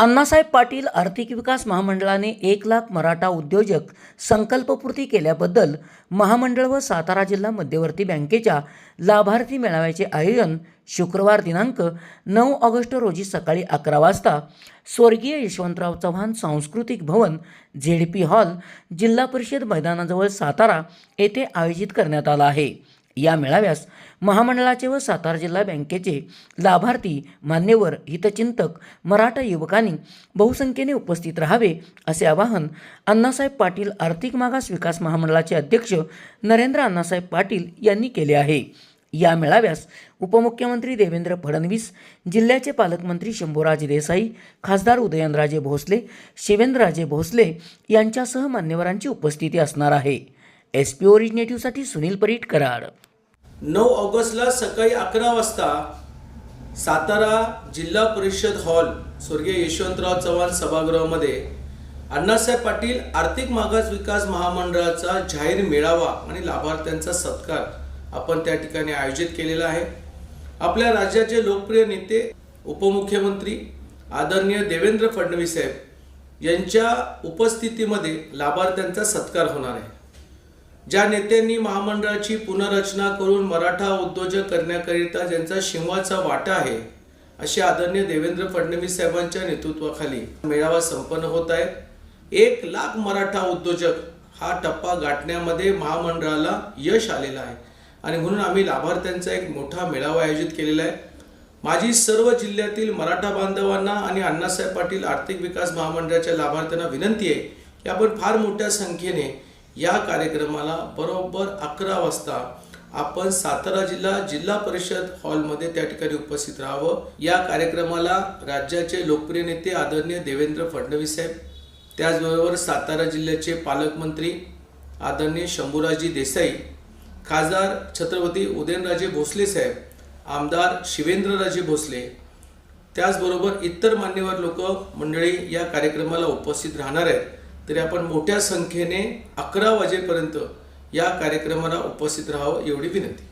अण्णासाहेब पाटील आर्थिक विकास महामंडळाने एक लाख मराठा उद्योजक संकल्पपूर्ती केल्याबद्दल महामंडळ व सातारा जिल्हा मध्यवर्ती बँकेच्या लाभार्थी मेळाव्याचे आयोजन शुक्रवार दिनांक नऊ ऑगस्ट रोजी सकाळी अकरा वाजता स्वर्गीय यशवंतराव चव्हाण सांस्कृतिक भवन झेडपी हॉल जिल्हा परिषद मैदानाजवळ सातारा येथे आयोजित करण्यात आला आहे. या मेळाव्यास महामंडळाचे व सातारा जिल्हा बँकेचे लाभार्थी मान्यवर हितचिंतक मराठा युवकांनी बहुसंख्येने उपस्थित राहावे असे आवाहन अण्णासाहेब पाटील आर्थिक मागास विकास महामंडळाचे अध्यक्ष नरेंद्र अण्णासाहेब पाटील यांनी केले आहे. या मेळाव्यास उपमुख्यमंत्री देवेंद्र फडणवीस जिल्ह्याचे पालकमंत्री शंभूराज देसाई खासदार उदयनराजे भोसले शिवेंद्रराजे भोसले यांच्यासह मान्यवरांची उपस्थिती असणार आहे. एस पी ओरिजिनेटिव्हसाठी सुनील परीट कराड. नऊ ऑगस्टला सकाळी अकरा वाजता सातारा जिल्हा परिषद हॉल स्वर्गीय यशवंतराव चव्हाण सभागृहामध्ये अण्णासाहेब पाटील आर्थिक मागास विकास महामंडळाचा जाहीर मेळावा आणि लाभार्थ्यांचा सत्कार आपण त्या ठिकाणी आयोजित केलेला आहे. आपल्या राज्याचे लोकप्रिय नेते उपमुख्यमंत्री आदरणीय देवेंद्र फडणवीस साहेब यांच्या उपस्थितीमध्ये लाभार्थ्यांचा सत्कार होणार आहे. ज्या नेत्यांनी महामंडळाची पुनर्रचना करून मराठा उद्योजक करण्याकरिता ज्यांचा शिंवाचा वाटा आहे असे आदरणीय देवेंद्र फडणवीस साहेबांच्या नेतृत्वाखाली मेळावा संपन्न होत आहे. एक लाख मराठा उद्योजक हा टप्पा गाठण्यामध्ये महामंडळाला यश आलेलं आहे आणि म्हणून आम्ही लाभार्थ्यांचा एक मोठा मेळावा आयोजित केलेला आहे. माझी सर्व जिल्ह्यातील मराठा बांधवांना आणि अण्णासाहेब पाटील आर्थिक विकास महामंडळाच्या लाभार्थ्यांना विनंती आहे की आपण फार मोठ्या संख्येने या कार्यक्रमाला बरोबर अकरा वाजता आपण सातारा जिल्हा जिल्हा परिषद हॉलमध्ये त्या ठिकाणी उपस्थित राहावं. या कार्यक्रमाला राज्याचे लोकप्रिय नेते आदरणीय देवेंद्र फडणवीस साहेब त्याचबरोबर सातारा जिल्ह्याचे पालकमंत्री आदरणीय शंभूराजी देसाई खासदार छत्रपती उदयनराजे भोसले साहेब आमदार शिवेंद्रराजे भोसले त्याचबरोबर इतर मान्यवर लोक मंडळी या कार्यक्रमाला उपस्थित राहणार आहेत. तरी आपण मोठ्या संख्येने अकरा वाजेपर्यंत या कार्यक्रमाला उपस्थित राहावं एवढी विनंती.